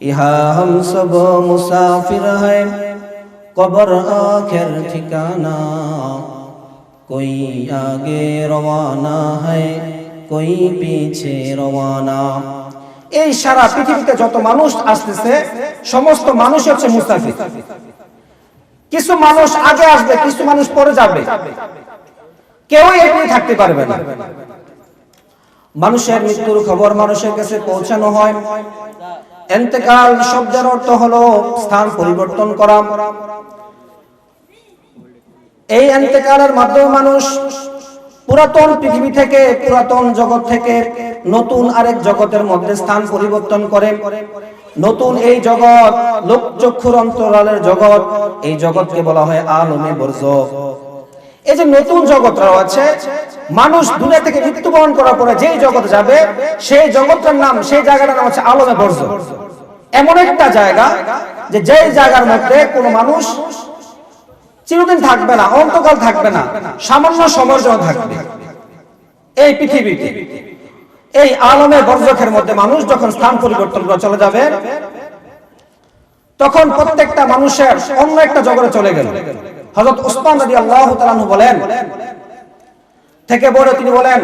यहाँ हम सब मुसाफिर हैं कब्र आखिर ठिकाना कोई आगे रवाना है कोई पीछे रवाना এই সারা পৃথিবীতে যত মানুষ আসতেছে সমস্ত মানুষ হচ্ছে মুস্তাফির কিছু মানুষ আগে আসবে কিছু মানুষ পরে যাবে কেউই এখানে থাকতে পারবে না মানুষের মৃত্যুর খবর মানুষের কাছে পৌঁছানো হয় এন্তেকাল শব্দের অর্থ হলো স্থান পরিবর্তন করা। এই এন্তেকালের মাধ্যমে মানুষ পুরাতন পৃথিবী থেকে, পুরাতন জগৎ থেকে নতুন আরেক জগতের মধ্যে স্থান পরিবর্তন করে। নতুন এই জগৎ, লোকচক্ষুর অন্তরালের জগৎ, এই জগৎকে বলা হয় আলমে বর্জ এই যে নতুন জগৎ আছে মানুষ দুনিয়া থেকে মৃত্যুবরণ করার পরে যেই জগৎ যাবে, সেই জগৎটার নাম, সেই জায়গাটার নাম হচ্ছে আলমে বর্জ এমন একটা জায়গা যে যেই জায়গার মধ্যে কোনো মানুষ চিরদিন থাকবে না, অন্তকাল থাকবে না, সামান্য জন্য থাকবে। এই পৃথিবীতে, এই আলমের বর্জকের মধ্যে মানুষ যখন স্থান পরিবর্তন করে চলে যাবে, তখন প্রত্যেকটা মানুষের অন্য একটা জগতে চলে গেল। হজরত উসমান রাজি আল্লাহ তালানু বলেন, থেকে বড় তিনি বলেন,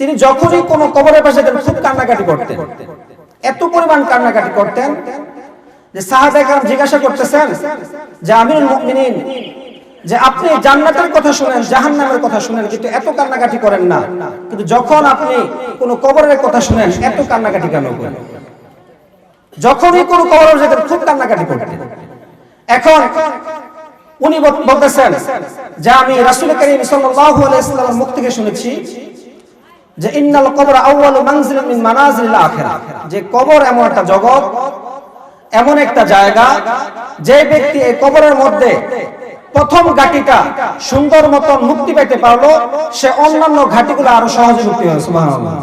তিনি যখনই কোন কবরের পাশে যেতেন খুব কান্নাকাটি করতেন। এত পরিমাণ কান্নাকাটি করতেন যে সাহাবাহাম জিজ্ঞাসা করতেছেন যে আমির যে আপনি জান্নাতের কথা শুনেন জাহান নামের কথা শুনেন, কিন্তু এত কান্নাকাটি করেন না। কিন্তু যখন আপনি কোনো কবরের কথা শুনেন, এত কান্নাকাটি কেন করেন? যখনই কোনো কবর যেতেন খুব কান্নাকাটি করতেন। এখন উনি বলতেছেন যে আমি রাসূল করিম সাল্লাল্লাহু মুখ থেকে শুনেছি যে ইন্নাল কবর যে কবর এমন একটা জগৎ, এমন একটা জায়গা, যে ব্যক্তি এই কবরের মধ্যে প্রথম ঘাটিটা সুন্দর মতন মুক্তি পেতে পারল, সে অন্যান্য ঘাটিগুলো আরও সহজে মুক্তি হবে সুবহানাল্লাহ।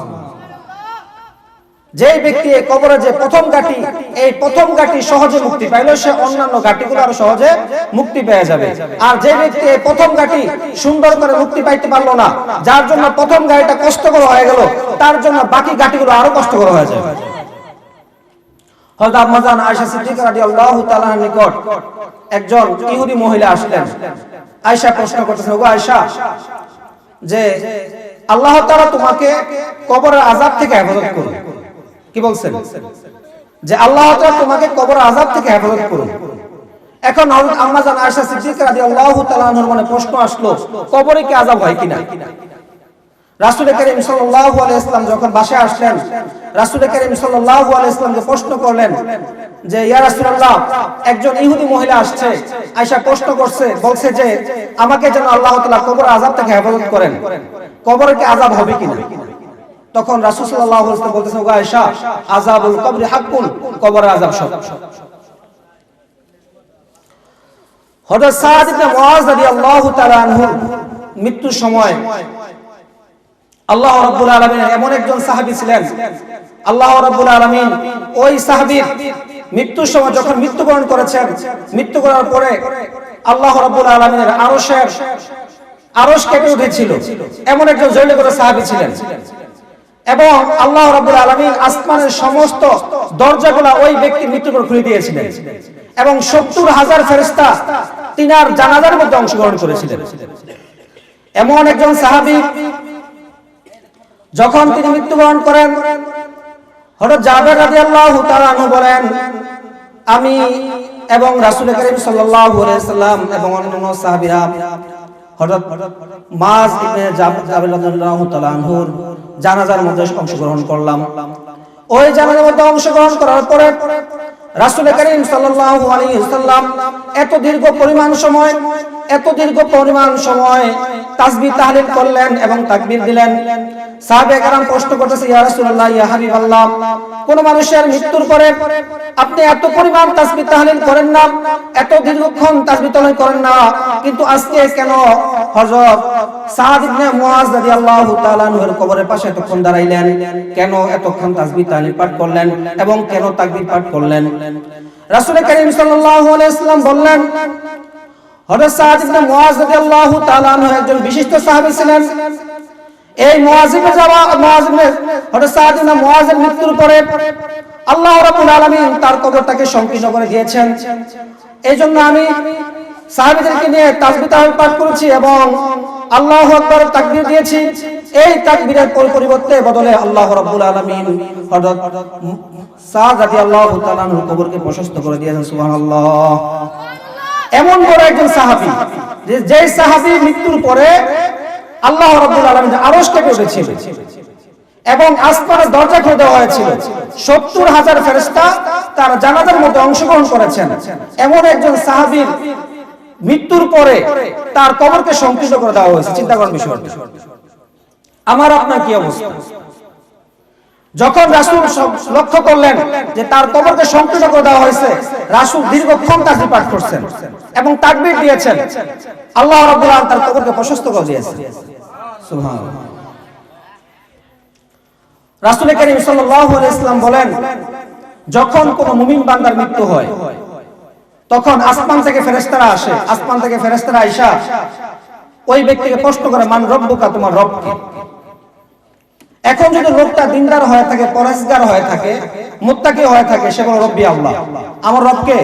যে ব্যক্তি এই যে প্রথম গাটি এই প্রথম গাটি সহজে মুক্তি পাইলো, সে অন্যান্য গাটিগুলো আরও সহজে মুক্তি পেয়ে যাবে। আর যে ব্যক্তি এই প্রথম গাটি সুন্দর করে মুক্তি পাইতে পারল না, যার জন্য প্রথম গাড়িটা কষ্টকর হয়ে গেল, তার জন্য বাকি গাটিগুলো আরও কষ্টকর হয়ে যাবে। হযরত নিকট একজন ইহুদি মহিলা আসলেন। আয়েশা প্রশ্ন করতেছেন যে আল্লাহ তোমাকে কবরের আযাব থেকে হেফাজত করুন। কি বলছেন? যে আল্লাহ তোমাকে কবরের আযাব থেকে হেফাজত করুন। এখন হযরত আম্মাজান আয়েশা সিদ্দিকা রাদিয়াল্লাহু তাআলা আনহার মনে প্রশ্ন আসলো, কবরে কি আযাব হয় কিনা? করিম সাল্লাম যখন বাসায় আসলেন করিম প্রশ্ন করলেন, যে ইয়া একজন ইহুদি মহিলা আসছে, আয়েশা প্রশ্ন করছে, বলছে যে, আমাকে যেন আল্লাহ তাআলা কবর আযাব থেকে হেফাজত করেন। কবরে কি আযাব হবে কিনা? তখন রাসূল বলতেছেন কবরের মৃত্যুর সময় আল্লাহ রাব্বুল আলামিন এমন একজন সাহাবী ছিলেন, আল্লাহ রাব্বুল আলামিন ওই সাহাবীর মৃত্যুর সময় যখন মৃত্যুবরণ করেছেন, মৃত্যু করার পরে আল্লাহ রাব্বুল আলামিনের আরশের, আরশ কেঁপে উঠেছিল। এমন একজন জৈল করে সাহাবী ছিলেন। এবং আল্লাহ রাব্বুল আলামিন আসমানের সমস্ত দরজাগুলো ওই ব্যক্তি মৃত্যুর পর খুলে দিয়েছিলেন। এবং সত্তর হাজার ফেরেশতা তিনার জানাজার মধ্যে অংশগ্রহণ করেছিলেন। এমন একজন সাহাবী, যখন তিনি মৃত্যুবরণ করেন হঠাৎ জাবের রাদিয়াল্লাহু তাআলা আনহু বলেন, আমি এবং রাসূল করিম সাল্লাম এবং অন্যান্য সাহাবীরা হঠাৎ মাস জাবের রাদিয়াল্লাহু তাআলা আনহুর জানাজার মধ্যে অংশগ্রহণ করলাম। ওই জানাজার মধ্যে অংশগ্রহণ করার পরে রাসুল করিম সাল্লাম এত দীর্ঘ পরিমাণ সময়, এত দীর্ঘ পরিমাণ সময় তাসবি তাহলিল করলেন এবং তাকবির দিলেন। সাহাবেকারাম প্রশ্ন করতেছে, ইয়া রাসূলুল্লাহ, ইয়া হাবিবাল্লাহ, কোন মানুষের মৃত্যুর পরে আপনি এত পরিমাণ তাসবি তাহলিল করেন না, এত দীর্ঘক্ষণ তাসবি তাহলিল করেন না, কিন্তু আজকে কেন হযরত সাদ ইবনে মুআজ রাদিয়াল্লাহু তাআলা কবরের পাশে এতক্ষণ দাঁড়াইলেন। কেন এতক্ষণ তাসবিহ তাহলিল পাঠ করলেন এবং কেন তাকবীর পাঠ করলেন? সাল্লাল্লাহু আলাইহি বললেন, হযরত সাদ ইবনে মুআজ রাদিয়াল্লাহু তাআলা একজন বিশিষ্ট সাহাবী ছিলেন। এই মুআজিবের যাওয়া মুআজিবের হযরত সাদ ইবনে মুআজের মৃত্যুর পরে আলামিন তার কবরটাকে সংকীর্ণ করে দিয়েছেন। জন্য আমি সাহাবীদেরকে নিয়ে তাসবিহ তাহমিদ পাঠ করেছি এবং আল্লাহু আকবার তাকবীর দিয়েছি। এই তাকবীরের পর- পরিবর্তে বদলে আল্লাহ রাব্বুল আলামিন হযরত সাদ রাদিয়াল্লাহু তাআলা আনহুর কবরকে প্রশস্ত করে দিয়েছেন, সুবহানাল্লাহ। এমন বড় একজন সাহাবী, যে যে সাহাবী মৃত্যুর পরে আল্লাহ রাব্বুল আলামিন আরশ কেটে উঠেছিল এবং আসমানের দরজা খুলে দেওয়া হয়েছিল। সত্তর হাজার ফেরেস্তা তার জানাজার মধ্যে অংশগ্রহণ করেছেন। এমন একজন সাহাবীর মৃত্যুর পরে তার কবরকে সংকীর্ণ করে দেওয়া হয়েছে। চিন্তা করেন বিষয়টি। আমার আপনার কি অবস্থা? যখন রাসূল লক্ষ্য করলেন যে তার কবরকে সংকীর্ণ করে দেওয়া হয়েছে, রাসূল দীর্ঘক্ষণ তাকবীর পাঠ করছেন এবং তাকবীর দিয়েছেন। আল্লাহ রাব্বুল তার কবরকে প্রশস্ত করে সুবহানাল্লাহ। রাসূল করিম সাল্লাল্লাহু আলাইহি বলেন, যখন কোন মুমিন বান্দার মৃত্যু হয় তখন আসমান থেকে ফেরেশতারা আসে। আসমান থেকে ফেরেশতারা আইসা ওই ব্যক্তিকে প্রশ্ন করে, মান রব্বুকা, তোমার রব এখন যদি লোকটা দিনদার হয়ে থাকে, পরেশগার হয়ে থাকে, মুত্তাকি হয়ে থাকে, সে বলে, রব্বি আল্লাহ। আমার রবকে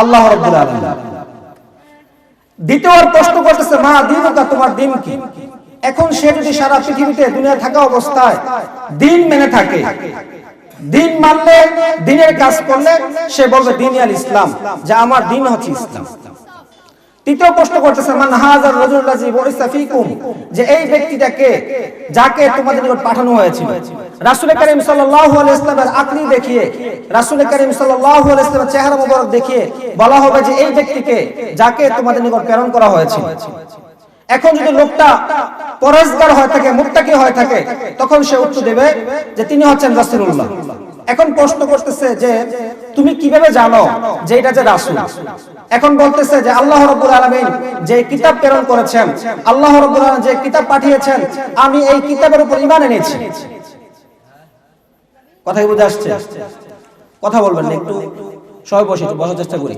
আল্লাহ রব্বুল আলামিন। দ্বিতীয়বার প্রশ্ন করতেছে, মা দিনুকা, তোমার দিন কি? এখন সে যদি সারা পৃথিবীতে দুনিয়া থাকা অবস্থায় দিন মেনে থাকে দিন মানলে, দিনের কাজ করলে সে বলবে দিন আল ইসলাম, যে আমার দিন হচ্ছে ইসলাম। তৃতীয় প্রশ্ন করতেছে মান হাজার ফিকুম, যে এই যাকে তোমাদের নিকট পাঠানো হয়েছিল সাল্লাল্লাহু আলাইহি আকৃতি দেখিয়ে সাল্লাল্লাহু আলাইহি ইসলামের চেহারা মোবারক দেখিয়ে বলা হবে যে এই ব্যক্তিকে যাকে তোমাদের নিকট প্রেরণ করা হয়েছিল। এখন যদি লোকটা পরেশগার হয়ে থাকে মুত্তাকি হয়ে থাকে, তখন সে উত্তর দেবে যে তিনি হচ্ছেন রাসূলুল্লাহ। এখন প্রশ্ন করতেছে যে তুমি কীভাবে জানো যে এটা যে রাসূল? এখন বলতেছে যে আল্লাহ রাব্বুল আলামিন যে কিতাব প্রেরণ করেছেন, আল্লাহ রাব্বুল আলামিন যে কিতাব পাঠিয়েছেন, আমি এই কিতাবের উপর ইমান এনেছি। কথা বুঝে আসছে? কথা বলবেন না একটু। সবাই বসে বসার চেষ্টা করি।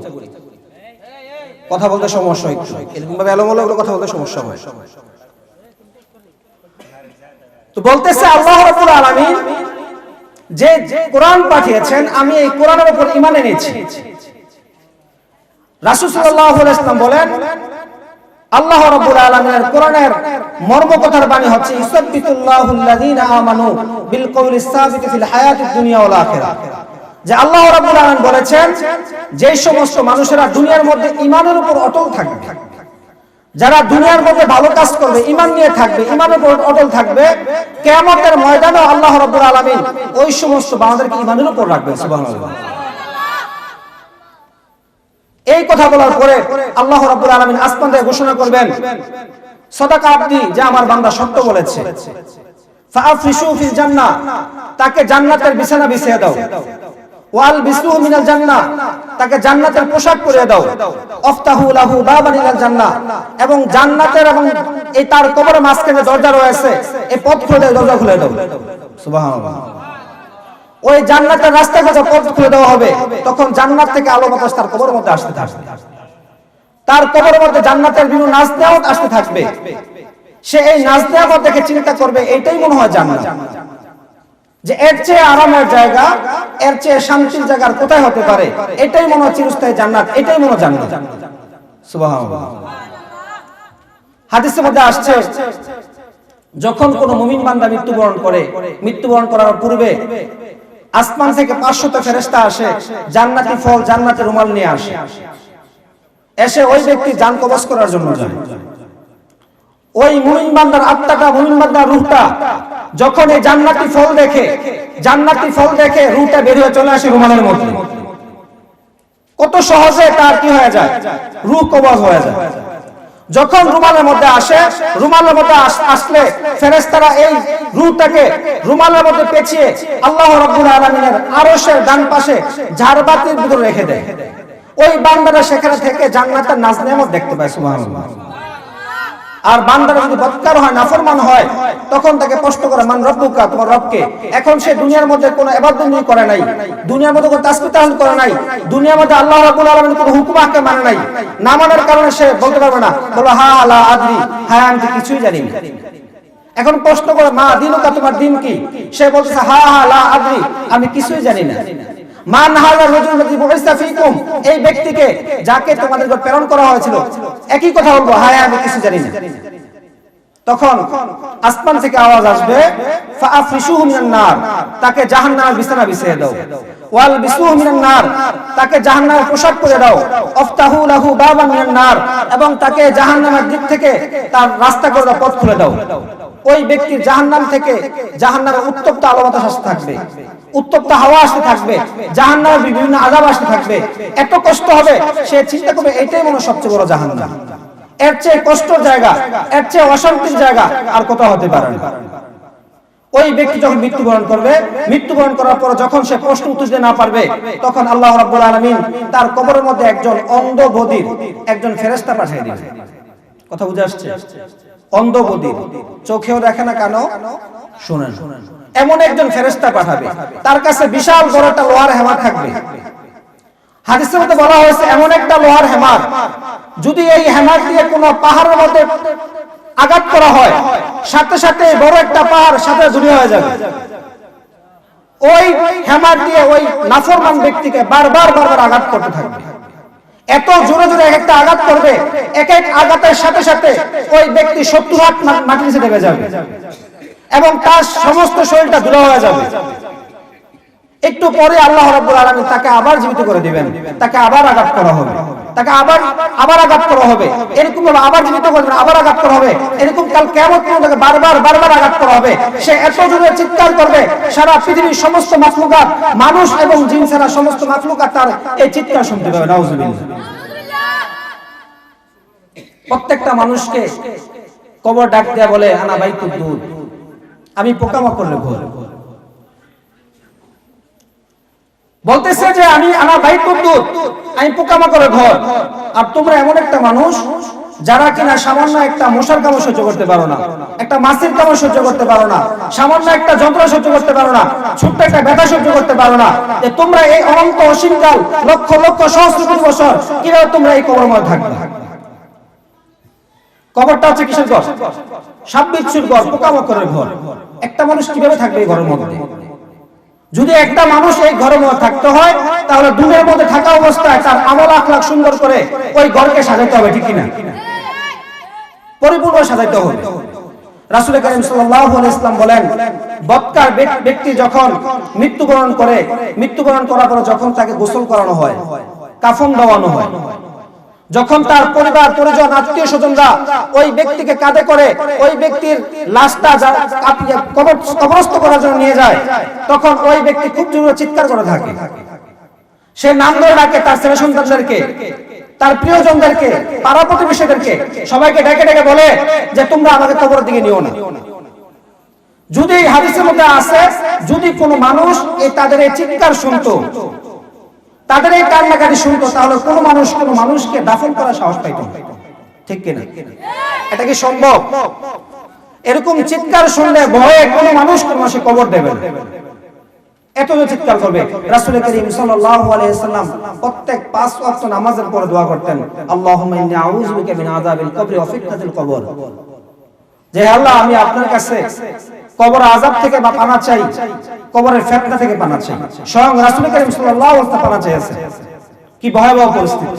কথা বলতে সমস্যা হয় এরকম ভাবে এলোমেলো কথা বলতে সমস্যা হয়। বলতেছে আল্লাহ রাব্বুল আলামিন, যে কোরআন পাঠিয়েছেন, আমি এই কোরআনের উপর ঈমান এনেছি। রাসূল সাল্লাল্লাহু আলাইহি ওয়াসাল্লাম বলেন, আল্লাহ রাব্বুল আলামিনের কোরআনের মর্ম কথার বাণী হচ্ছে আমানু বিল কওলিস সাবিত ফিল হায়াতিদ দুনিয়া ওয়াল আখিরাহ যে আল্লাহ রাব্বুল আলামিন বলেছেন যে সমস্ত মানুষেরা দুনিয়ার মধ্যে ঈমানের উপর অটল থাকবে যারা দুনিয়ার মধ্যে ভালো কাজ করবে, ঈমান নিয়ে থাকবে ঈমানের উপর অটল থাকবে, কিয়ামতের ময়দানে আল্লাহ রাব্বুল আলামিন ওই সমস্ত বান্দাদেরকে ঈমানের উপর রাখবেন এই কথা বলার পরে আল্লাহ রাব্বুল আলামিন আসমান থেকে ঘোষণা করবেন, সদাকা আব্দি যে আমার বান্দা সত্য বলেছে। তাকে জান্নাতের বিছানা বিছিয়ে দাও। ওয়াল মিনাল জান্নাহ। তাকে জান্নাতের পোশাক পরিয়ে দাও। আফতাহু লাহু বাবান ইলাল জান্নাহ। এবং জান্নাতের এবং এই তার কবরের মাঝখানে দরজা রয়েছে, এই পথ খুলে দরজা খুলে দাও। সুবহানাল্লাহ। ওই জান্নাতের রাস্তা কাছে পথ খুলে দেওয়া হবে। তখন জান্নাত থেকে আলো বাতাস তার কবরের মধ্যে আসতে থাকবে। তার কবরের মধ্যে জান্নাতের বিভিন্ন নাচ দেওয়াত আসতে থাকবে। সে এই নাচ দেওয়াত দেখে চিন্তা করবে এটাই মনে হয় জান্নাত। যে এর চেয়ে আরামের জায়গা, এর চেয়ে শান্তির জায়গা কোথায় হতে পারে? এটাই মনে হয় চিরস্থায়ী জান্নাত, এটাই মনে জান্নাত। সুবহানাল্লাহ। হাদিসের মধ্যে আসছে, যখন কোন মুমিন বান্দা মৃত্যুবরণ করে, মৃত্যুবরণ করার পূর্বে আসমান থেকে পাঁচশত ফেরেস্তা আসে, জান্নাতি ফল, জান্নাতের রুমাল নিয়ে আসে। এসে ওই ব্যক্তি জান কবজ করার জন্য যায়। ওই মুমিন বান্দার আত্মাটা, মুমিন বান্দার রূহটা, যখন এই জান্নাতি ফল দেখে, জান্নাতি ফল দেখে রূহটা বের হয়ে চলে আসে রুমালের মধ্যে। কত সহজে তার কি হয়ে যায়? রূহ কবজ হয়ে যায়। যখন রুমালের মধ্যে আসে, রুমালের মধ্যে আসলে ফেরেশতারা এই রূহটাকে রুমালের মধ্যে পেঁচিয়ে আল্লাহ রাব্বুল আলামিনের আরশের ডান পাশে ঝাড়বাতির ভিতরে রেখে দেয়। ওই বান্দারা সেখানে থেকে জান্নাতের নাজ নেমত দেখতে পায়, সুবহানাল্লাহ। আর বান্দারা যদি বৎকার হয়, নাফরমান হয়, তখন তাকে প্রশ্ন করে, মান রব্বুকা? তোমার রবকে। এখন সে দুনিয়ার মধ্যে কোনো ইবাদত করে নাই, দুনিয়ার মধ্যে কোনো তাসবিহ তাহলিল করে নাই, দুনিয়ার মধ্যে আল্লাহ রাব্বুল আলামিন কোনো হুকুম আহকাম মানে নাই। না মানার কারণে সে বলতে পারবে না, বলো, হা লা আদরি। হ্যাঁ আমি কিছুই জানি না। এখন প্রশ্ন করে, মা দিনুকা তোমার দিন কি? সে বলতেছে, হা হা লা আদরি, আমি কিছুই জানি না। মান হাযা রাজুল এই ব্যক্তিকে যাকে তোমাদের প্রেরণ করা হয়েছিল একই কথা বলব? হ্যাঁ আমি কিছু জানি না। তখন আসমান থেকে আওয়াজ আসবে তাকে জাহান্নামের বিছানা বিছিয়ে দাও। ওয়াল নার, তাকে পোশাক পরে দাও। লাহু মিনান নার, এবং তাকে দিক থেকে তার রাস্তা করে পথ খুলে দাও। ওই ব্যক্তির জাহান্নাম থেকে জাহান্নামের উত্তপ্ত আলো বাতাস থাকবে। উত্তপ্ত হাওয়া আসতে থাকবে। জাহান্নামের বিভিন্ন আযাব আসতে থাকবে। এত কষ্ট হবে, সে চিন্তা করবে, এটাই মনে সবচেয়ে বড় জাহান্নাম। এর চেয়ে কষ্টের জায়গা, এর চেয়ে অশান্তির জায়গা আর কোথাও হতে পারে না। ওই ব্যক্তি যখন মৃত্যুবরণ করবে, মৃত্যুবরণ করার পর যখন সে প্রশ্ন উত্তর না পারবে, তখন আল্লাহ রাব্বুল আলামিন তার কবরের মধ্যে একজন অন্ধ বদির একজন ফেরেশতা পাঠিয়ে দিবে। কথা বুঝে আসছে? অন্ধ বদির চোখেও দেখে না কানো শুনেন এমন একজন ফেরেশতা পাঠাবে। তার কাছে বিশাল বড় একটা লোহার হেমা থাকবে। হাদিসের মধ্যে বলা হয়েছে, এমন একটা লোহার হেমার, যদি এই হেমার দিয়ে পাহাড়ের মধ্যে আঘাত করা হয়, সাথে সাথে বড় একটা পাহাড় সাথে হয়ে যাবে। ওই হেমার দিয়ে ওই নাফরমান ব্যক্তিকে বারবার বারবার আঘাত করতে থাকবে। এত জোরে জোরে এক একটা আঘাত করবে, এক এক আঘাতের সাথে সাথে ওই ব্যক্তি সত্তর হাত মা- মাটির নিচে দেবে যাবে। এবং তার সমস্ত শরীরটা দূরে হয়ে যাবে। একটু পরে আল্লাহ রাব্বুল আলামিন তাকে আবার জীবিত করে দিবেন। তাকে আবার আঘাত করা হবে। তাকে আবার আবার আঘাত করা হবে। এরকম ভাবে আবার জীবিত করে দিবেন, আবার আঘাত করা হবে। এরকম কাল পর্যন্ত তাকে বারবার বারবার আঘাত করা হবে। সে এত জোরে চিৎকার করবে, সারা পৃথিবীর সমস্ত মাখলুকাত, মানুষ এবং জিন ছাড়া সমস্ত মাখলুকাত তার এই চিৎকার শুনতে পাবে। নাউজুবিল্লাহ। প্রত্যেকটা মানুষকে কবর ডাক দেয়া বলে, আনা বাইতুদ দূর। আমি পোকামাকড়ের ঘর। বলতেছে যে আমি আমার ভাই কুদ্দুত আমি পোকামাকড়ের ঘর। আর তোমরা এমন একটা মানুষ যারা কিনা সামান্য একটা মশার কামড় সহ্য করতে পারো না, একটা মাছের কামড় সহ্য করতে পারো না, সামান্য একটা যন্ত্র সহ্য করতে পারো না, ছোট্ট একটা ব্যথা সহ্য করতে পারো না। যে তোমরা এই অনন্ত অসীমকাল লক্ষ লক্ষ, সহস্র কোটি বছর কীভাবে তোমরা এই কবর মধ্যে থাকবে? কবরটা হচ্ছে কিসের ঘর? সাববিচ্ছুর ঘর, পোকামাকড়ের ঘর। একটা মানুষ কীভাবে থাকবে এই ঘরের মধ্যে? যদি একটা মানুষ এই ঘরের মধ্যে থাকতে হয়, তাহলে দুনের মধ্যে থাকা অবস্থায় তার আমল আখলাখ সুন্দর করে ওই ঘরকে সাজাইতে হবে, ঠিক কিনা? পরিপূর্ণ সাজাইতে হবে। রাসুল করিম ইসলাম বলেন, বৎকার ব্যক্তি যখন মৃত্যুবরণ করে, মৃত্যুবরণ করার পর যখন তাকে গোসল করানো হয়, কাফন দেওয়ানো হয় যখন তার পরিবার, পরিজন, আত্মীয় স্বজনরা ওই ব্যক্তিকে কাঁধে করে ওই ব্যক্তির লাশটা কবরস্থ করার জন্য নিয়ে যায়, তখন ওই ব্যক্তি খুব জোরে চিৎকার করে থাকে। সে নাম ধরে ডাকে তার ছেলে সন্তানদেরকে, তার প্রিয়জনদেরকে, পাড়া প্রতিবেশীদেরকে, সবাইকে ডেকে ডেকে বলে যে তোমরা আমাকে কবরের দিকে নিও না। যদি হাদিসের মধ্যে আছে যদি কোনো মানুষ এই তাদের এই চিৎকার শুনতো তাদের এই কান্নাকাটি শুনতো, তাহলে কোন মানুষ, কোন মানুষকে দাফন করার সাহস পাইতো। ঠিক কিনা? এটা কি সম্ভব? এরকম চিৎকার শুনলে ভয়ে কোন মানুষ কোন মানুষে কবর দেবে এত চিৎকার করবে। রাসূল করিম সাল্লাল্লাহু আলাইহি সাল্লাম প্রত্যেক পাঁচ ওয়াক্ত নামাজের পরে দোয়া করতেন, আল্লাহুম্মা ইন্নী আউযু বিকা মিন আযাবিল ওয়া ফিতনাতিল কবর। যে আল্লাহ, আমি আপনার কাছে কবর আযাব থেকে বা পানা চাই, কবরের ফিতনা থেকে পানা চাই। স্বয়ং রাসূল করিম ওয়াসাল্লাম পানা চেয়েছে কি ভয়াবহ পরিস্থিতি।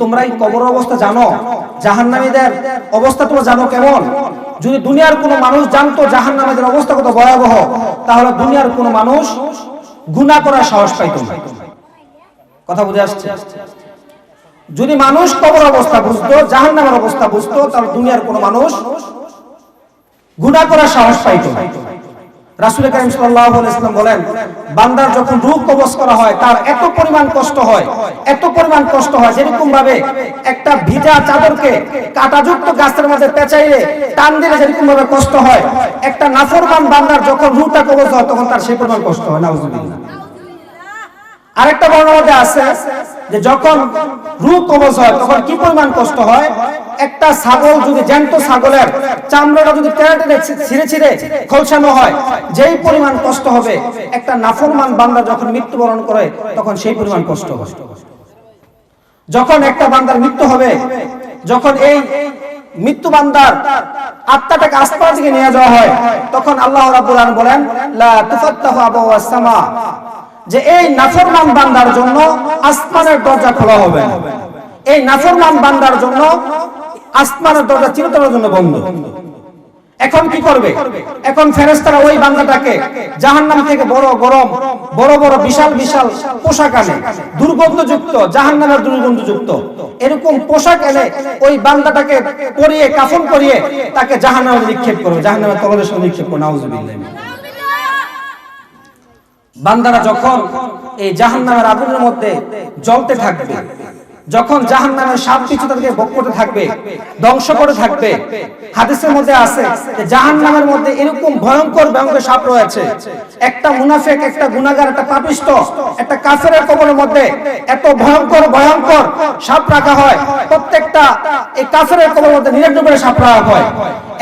তোমরা এই কবর অবস্থা জানো অবস্থা জানো কেমন? যদি দুনিয়ার কোনো মানুষ জানতো অবস্থা ভয়াবহ, তাহলে দুনিয়ার কোনো মানুষ গুনাহ করার সাহস পাইতো না। কথা বুঝে আসছে। যদি মানুষ কবর অবস্থা বুঝতো, জাহান্নামের অবস্থা বুঝতো, তাহলে দুনিয়ার কোনো মানুষ গুনাহ করার সাহস পাইতো না। রাসূল করিম বলেন, বান্দার যখন রূহ কবজ করা হয়, তার এত পরিমাণ কষ্ট হয়, এত পরিমাণ কষ্ট হয় যেরকম ভাবে একটা ভিজা চাদরকে কাটাযুক্ত গাছের মধ্যে পেঁচাইলে টান দিলে যেরকম ভাবে কষ্ট হয়, একটা নাফরমান বান্দার যখন রূহটা কবজ হয়, তখন তার সেই পরিমাণ কষ্ট হয়, নাউজুবিল্লাহ। আরেকটা আছে যে যখন কবজ হয়, তখন কি পরিমাণ কষ্ট হয়? একটা ছাগল যদি জ্যান্ত ছাগলের চামড়াটা যদি ছিঁড়ে ছিঁড়ে খলসানো হয়, যেই পরিমাণ কষ্ট হবে, একটা নাফরমান বান্দা যখন মৃত্যুবরণ করে, তখন সেই পরিমাণ কষ্ট হয় যখন একটা বান্দার মৃত্যু হবে, যখন এই মৃত্যু বান্দার আত্মাটাকে আসমান থেকে নিয়ে যাওয়া হয়, তখন আল্লাহ বলেন, লা তুফাত্তাহু যে এই নাফরমান বান্দার জন্য আসমানের দরজা খোলা হবে। এই নাফরমান বান্দার জন্য আসমানের দরজা চিরতরের জন্য বন্ধ। এখন কি করবে? এখন ফেরেশতারা ওই বান্দাটাকে জাহান্নাম থেকে বড় গরম, বড় বড় বিশাল বিশাল পোশাক আনে, দুর্গন্ধযুক্ত, জাহান্নামের দুর্গন্ধযুক্ত। এরকম পোশাক এনে ওই বান্দাটাকে পরিয়ে, কাফন করিয়ে তাকে জাহান্নামে নিক্ষেপ করবে জাহান্নামের তলদেশে নিক্ষেপ করবে নাউজুবিল্লাহ। বান্দারা যখন এই জাহান্নামের আগুনের মধ্যে জ্বলতে থাকবে যখন জাহান্নামের সাপ কিছু তাদেরকে ভোগ করতে থাকবে, ধ্বংস করে থাকবে, হাদিসের মধ্যে আছে যে জাহান্নামের মধ্যে এরকম ভয়ঙ্কর ভয়ঙ্কর সাপ রয়েছে। একটা মুনাফিক, একটা গুনাহগার, একটা পাপিষ্ট, একটা কাফেরের কবরের মধ্যে এত ভয়ঙ্কর ভয়ঙ্কর সাপ রাখা হয়। প্রত্যেকটা এই কাফেরের কবরের মধ্যে নিরানব্বই সাপ রাখা হয়।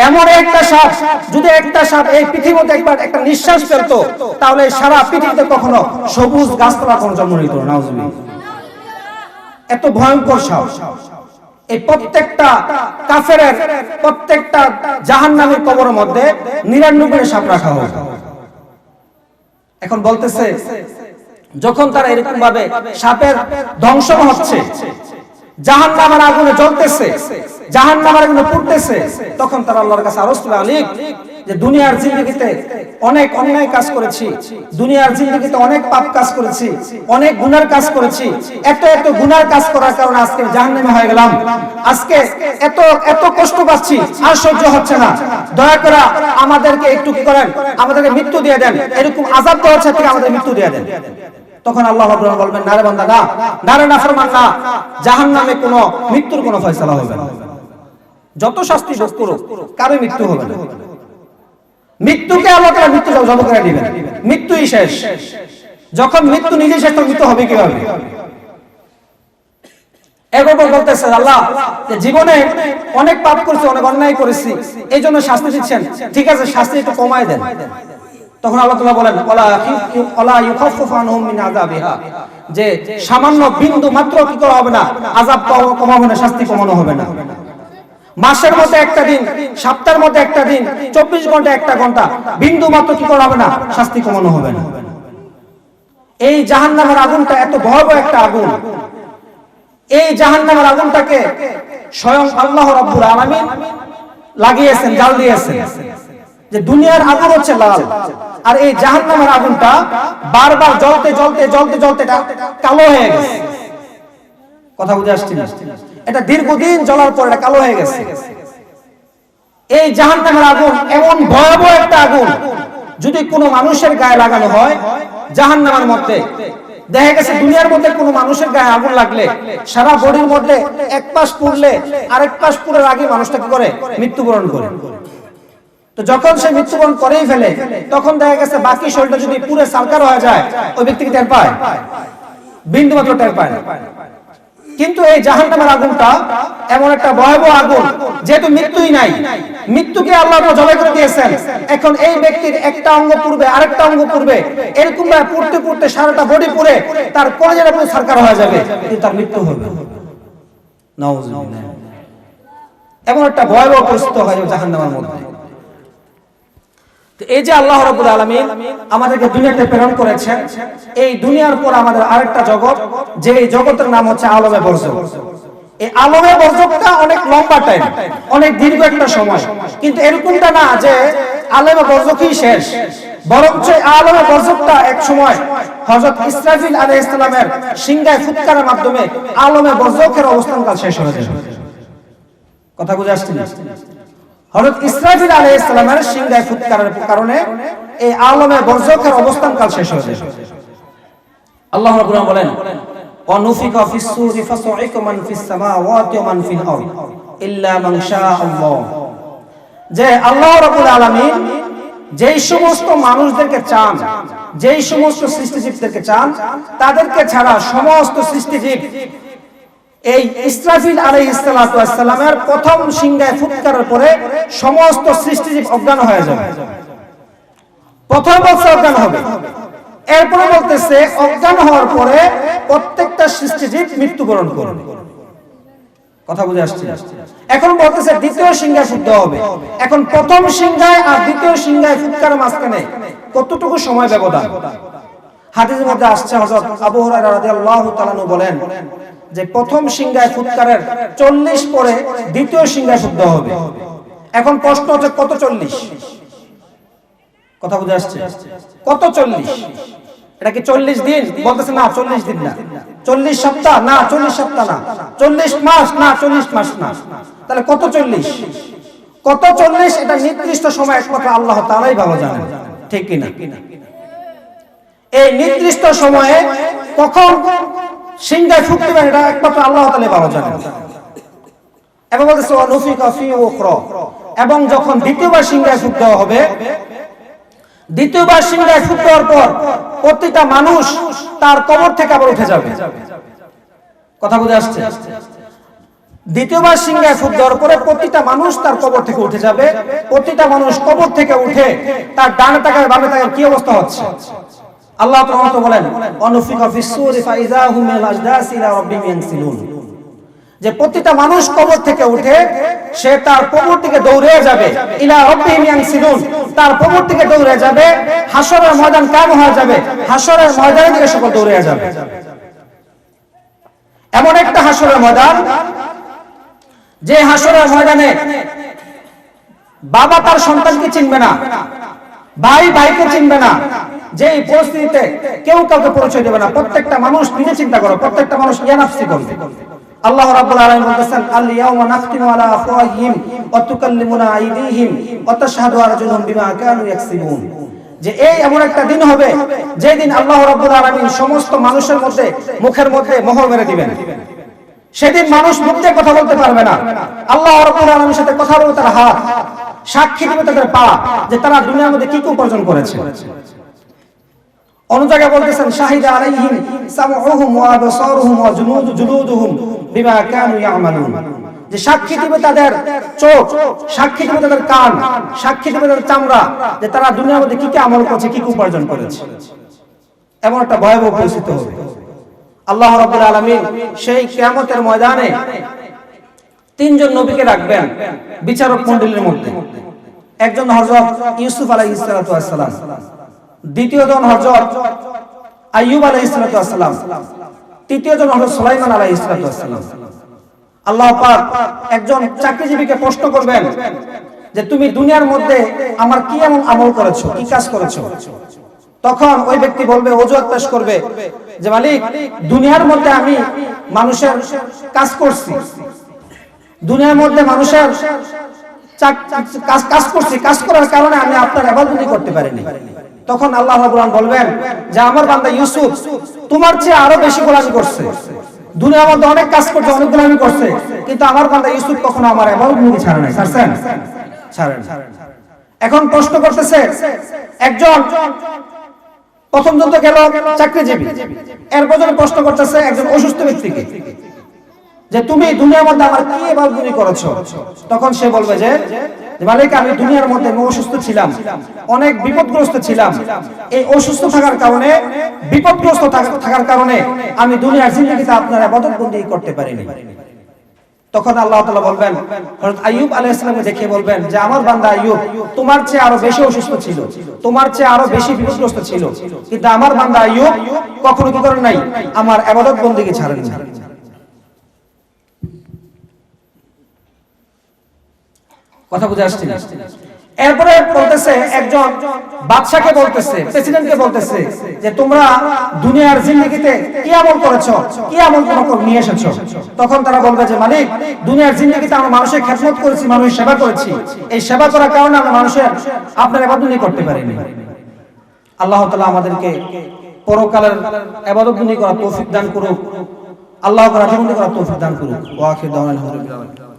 এমন একটা সাপ, যদি একটা সাপ এই পৃথিবীতে একবার একটা নিঃশ্বাস ফেলতো, তাহলে সারা পৃথিবীতে কখনো সবুজ গাছপালা কোনো জন্ম নিত নাউজুবিল্লাহ। এত ভয়ঙ্কর সাপ এই প্রত্যেকটা কাফেরের, প্রত্যেকটা জাহান্নামের কবরের মধ্যে নিরানব্বই সাপ রাখা হয় এখন বলতেছে, যখন তারা এরকম ভাবে সাপের ধ্বংস হচ্ছে জাহান নামের আগুনে জ্বলতেছে জাহান নামের আগুনে পুড়তেছে, তখন তারা আল্লাহর কাছে তুলে আলিক যে দুনিয়ার জিন্দগিতে অনেক অন্যায় কাজ করেছি, দুনিয়ার জিন্দগিতে অনেক পাপ কাজ করেছি, অনেক গুনার কাজ করেছি, এত এত গুনার কাজ করার কারণে আজকে জাহান্নামে হয়ে গেলাম। আজকে এত এত কষ্ট পাচ্ছি, আর সহ্য হচ্ছে না। দয়া করে আমাদেরকে একটু কি করেন? আমাদেরকে মৃত্যু দিয়ে দেন। এরকম আজাব দেওয়ার থেকে আমাদের মৃত্যু দিয়ে দেন। তখন আল্লাহ রাব্বুল বলবেন, না রে বান্দা, না। নারে না রে নাফরমান, না। জাহান্নামে কোনো মৃত্যুর কোনো ফয়সালা হবে না। যত শাস্তি ভোগ করুক কারও মৃত্যু হবে না। মৃত্যুকে আল্লাহ তাআলা মৃত্যু জব করে দিবেন। মৃত্যুই শেষ। যখন মৃত্যু নিজে শেষ, তখন মৃত্যু হবে কীভাবে? এই জন্য শাস্তি ঠিক আছে, শাস্তি কমায় দেন। বলেন যে সামান্য বিন্দু মাত্র কি করা হবে না, আযাব কম- কমানো না, শাস্তি কমানো হবে না। মাসের মধ্যে একটা দিন, সপ্তাহের মধ্যে একটা দিন, চব্বিশ ঘণ্টা একটা ঘণ্টা। বিন্দু মাত্র কি করা হবে না? শাস্তি কমানো হবে না। এই জাহান্নামের আগুনটা এত ভয়াবহ একটা আগুন। এই জাহান্নামের আগুনটাকে স্বয়ং আল্লাহ রাব্বুল আলামিন লাগিয়েছেন, জাল দিয়েছেন। যে দুনিয়ার আগুন হচ্ছে লাল। আর এই জাহান্নামের আগুনটা বারবার জ্বলতে জ্বলতে জ্বলতে জ্বলতে কালো হয়ে গেছে। কথা বুঝে আসছি না? এটা দীর্ঘদিন জ্বলার পর এটা কালো হয়ে গেছে। এই জাহান্নামের আগুন এমন ভয়াবহ একটা আগুন, যদি কোনো মানুষের গায়ে লাগানো হয় জাহান্নামের মধ্যে। দেখা গেছে দুনিয়ার মধ্যে কোনো মানুষের গায়ে আগুন লাগলে, সারা বডির মধ্যে এক পাশ পুড়লে আরেক পাশ পুড়ার আগে মানুষটা কি করে? মৃত্যুবরণ করে। তো যখন সে মৃত্যুবরণ করেই ফেলে, তখন দেখা গেছে বাকি শরীরটা যদি পুরে সালকার হয়ে যায়, ওই ব্যক্তিকে টের পায়? বিন্দু মাত্র টের পায় না। কিন্তু এই জাহান্নামের আগুনটা এমন একটা ভয়াবহ আগুন, যেহেতু মৃত্যুই নাই। মৃত্যুকে আল্লাহ জবাই করে দিয়েছেন। এখন এই ব্যক্তির একটা অঙ্গ পূর্বে, আরেকটা অঙ্গ পূর্বে, এরকম ভাবে পড়তে পড়তে সারাটা বডি পুড়ে তার কলেজের পুরো সরকার হয়ে যাবে, কিন্তু তার মৃত্যু হবে এমন একটা ভয়াবহ পরিস্থিতি হয় জাহান্নামের মধ্যে। তো এই যে আল্লাহ রাব্বুল আলামিন আমাদেরকে দুনিয়াতে প্রেরণ করেছেন, এই দুনিয়ার পর আমাদের আরেকটা জগৎ, যে এই জগতের নাম হচ্ছে আলমে এই আলমে অনেক লম্বা টাইম অনেক দীর্ঘ একটা সময়। কিন্তু এরকমটা না যে আলমে শেষ, বরঞ্চ আলমে এক সময় ইসরাফিল সিংহায় ফুৎকারের মাধ্যমে আলমে বরজকের অবস্থানকাল শেষ হয়ে যাবে কথা বুঝে আসছে? হযরত ইসরাফিল আলাইহিস সালামের সিংহায় ফুৎকারের কারণে এই আলমে বরজকের অবস্থান কাল শেষ হয়ে যাবে আল্লাহ রাব্বুল বলেন অনুফিকা ফিস সূরি মান ফিস সামাওয়াতি ওয়া মান ফিল আরদ ইল্লা মান শাআ আল্লাহ। যে আল্লাহ রাব্বুল আলামিন যেই সমস্ত মানুষদেরকে চান যেই সমস্ত সৃষ্টিজীবদেরকে চান তাদেরকে ছাড়া সমস্ত সৃষ্টিজীব এই ইসরাফিল আলাইহিসসালামের প্রথম সিংহায় ফুৎকারের পরে সমস্ত সৃষ্টিজীব অজ্ঞান হয়ে যাবে। প্রথম বলছে অজ্ঞান হবে। এরপরে বলতেছে অজ্ঞান হওয়ার পরে প্রত্যেকটা সৃষ্টিজীব মৃত্যুবরণ করবে। কথা বুঝে আসছে? এখন বলতেছে দ্বিতীয় সিংহায় দেওয়া হবে। এখন প্রথম সিংহায় আর দ্বিতীয় সিংহায় ফুটকার মাঝখানে কতটুকু সময় ব্যবধান? হাদিসের মধ্যে আসছে, হযরত আবু হুরায়রা রাদিয়াল্লাহু তাআলা বলেন যে প্রথম সিংহায় ফুটকারের 40 পরে দ্বিতীয় সিংহায় দেওয়া হবে। এখন প্রশ্ন হচ্ছে, কত 40 কথা বুঝে আসছে? কত 40 এটা কি 40 দিন? বলতেছে, না 40 দিন না। 40 সপ্তাহ? না 40 সপ্তাহ না। 40 মাস? না 40 মাস না। তাহলে কত 40 কত 40 এটা নির্দিষ্ট সময় একমাত্র আল্লাহ তাআলাই ভালো জানেন। ঠিক কি না এই নির্দিষ্ট সময়ে কখন সিংহায় ফুট দিবেন এটা একমাত্র আল্লাহ তাআলাই ভালো জানেন। এবং বলতেছে অনুফিকা ফি উখরা। এবং যখন দ্বিতীয়বার সিংহায় ফুট দেওয়া হবে, দ্বিতীয়বার সিংহায় ফুট দেওয়ার পর প্রতিটা মানুষ তার কবর থেকে আবার উঠে যাবে। কথা বুঝে আসছে? দ্বিতীয়বার সিংহায় ফুট দেওয়ার পরে প্রতিটা মানুষ তার কবর থেকে উঠে যাবে, প্রতিটা মানুষ কবর থেকে উঠে তার ডানে তাকায় বামে তাকায় কি অবস্থা হচ্ছে? আল্লাহ তো বলেন, অনুফিকা ফিস সূরি ফাইযা হুম মিনাল ইলা রাব্বিহিম ইয়ানসিলুন। যে প্রতিটা মানুষ কবর থেকে উঠে, সে তার কবর থেকে দৌড়ে যাবে ইলা রাব্বিহিম ইয়ানসিলুন। তার কবর থেকে দৌড়ে যাবে হাসরের ময়দান কায়েম হয়ে যাবে হাসরের ময়দানে থেকে সকল দৌড়ে যাবে। এমন একটা হাসরের ময়দান, যে হাসরের ময়দানে বাবা তার সন্তানকে চিনবে না, ভাই ভাইকে চিনবে না যে পরিস্থিতিতে কেউ কাউকে পরিচয় দেবে না, প্রত্যেকটা মানুষ নিজে চিন্তা করো, প্রত্যেকটা মানুষ ইয়ানাফসি করবে। আল্লাহ রাব্বুল বলতেছেন, আল ইয়াউমা নাখতিমু আলা আফওয়াহিহিম ওয়া তুকাল্লিমুনা আইদিহিম ওয়া তাশহাদু আরজুলুহুম বিমা কানু ইয়াকসিবুন। যে এই এমন একটা দিন হবে আল্লাহ রাব্বুল আলামিন সমস্ত মানুষের মধ্যে, মুখের মধ্যে মোহর মেরে দিবেন। সেদিন মানুষ মুখ দিয়ে কথা বলতে পারবে না। আল্লাহ রাব্বুল আলামিনের সাথে কথা বলবে তার হাত, সাক্ষী দিবে তাদের পা, যে তারা দুনিয়ার মধ্যে কি কি উপার্জন করেছে। অন্য জায়গায় বলতেছেন, শাহিদা আলাইহিম সামউহুম ওয়া ওয়া জুলুদুহুম বিমা কানু ইয়ামালুন। যে সাক্ষী দিবে তাদের চোখ, সাক্ষী দিবে তাদের কান, সাক্ষী দিবে তাদের চামড়া, যে তারা দুনিয়ার মধ্যে কি কি আমল করেছে, কি কি উপার্জন করেছে। এমন একটা ভয়াবহ পরিস্থিতি হবে। আল্লাহ রাব্বুল আলামিন সেই কিয়ামতের ময়দানে তিনজন নবীকে রাখবেন বিচারক মণ্ডলীর মধ্যে। একজন হযরত ইউসুফ আলাইহিস সালাতু ওয়াস সালাম। দ্বিতীয় জন হযরত আইয়ুব ওয়াস সালাম। তৃতীয় জন হযরত সুলাইমান ওয়াস সালাম। আল্লাহ একজন চাকরিজীবীকে প্রশ্ন করবেন যে, তুমি দুনিয়ার মধ্যে আমার কি এমন আমল করেছ? কি কাজ করেছ? তখন ওই ব্যক্তি বলবে, অজুহাত পেশ করবে যে, মালিক, দুনিয়ার মধ্যে আমি মানুষের কাজ করছি। দুনিয়ার মধ্যে মানুষের কাজ করছি। কাজ করার কারণে আমি আপনার এবাদতি করতে পারিনি। তখন আল্লাহ রাব্বুল বলবেন যে, আমার বান্দা ইউসুফ, তোমার চেয়ে আরও বেশি গোলামি করছে। দুনিয়ার মধ্যে অনেক কাজ করছে, অনেক গোলামি করছে, কিন্তু আমার বান্দা ইউসুফ কখনো আমার এবাদতি ছাড়ে নাই। ছাড়ছেন? ছাড়েন। এখন করতেছে, একজন প্রথম গেল চাকরিজীবী। এরপর করতেছে একজন অসুস্থ ব্যক্তিকে যে, তুমি দুনিয়ার মধ্যে আমার কি এবাদতি করেছ? তখন সে বলবে যে মালিক, আমি দুনিয়ার মধ্যে আমি অসুস্থ ছিলাম। অনেক বিপদগ্রস্ত ছিলাম। এই অসুস্থ থাকার কারণে, বিপদগ্রস্ত থাকার কারণে আমি দুনিয়ার জিন্দগিতে আপনার ইবাদত বন্দি করতে পারিনি। তখন আল্লাহ তাআলা বলবেন, হযরত আইয়ুব আলাইহিস সালামকে দেখে বলবেন যে, আমার বান্দা আইয়ুব, তোমার চেয়ে আরও বেশি অসুস্থ ছিল। তোমার চেয়ে আরও বেশি বিপদগ্রস্ত ছিল। কিন্তু আমার বান্দা আইয়ুব কখনো কি করেন নাই? আমার ইবাদত বন্দেগী ছাড়েন না কথা বুঝে আসছে এরপরে বলতেছে একজন বাদশাকে বলতেছে প্রেসিডেন্টকে বলতেছে যে তোমরা দুনিয়ার জিন্দগিতে কি আমল করেছ? কি আমল তোমরা নিয়ে এসেছ? তখন তারা বলবে যে মালিক দুনিয়ার জিন্দগিতে আমরা মানুষের খেদমত করেছি মানুষের সেবা করেছি। এই সেবা করার কারণে আমরা মানুষের আপনার এবাদুনি করতে পারিনি। আল্লাহ তাআলা আমাদেরকে পরকালের এবাদত করার তৌফিক দান করুক। আল্লাহ রাজি করার তৌফিক দান করুক। ওয়া আখির দাওয়ানা আলহামদুলিল্লাহ।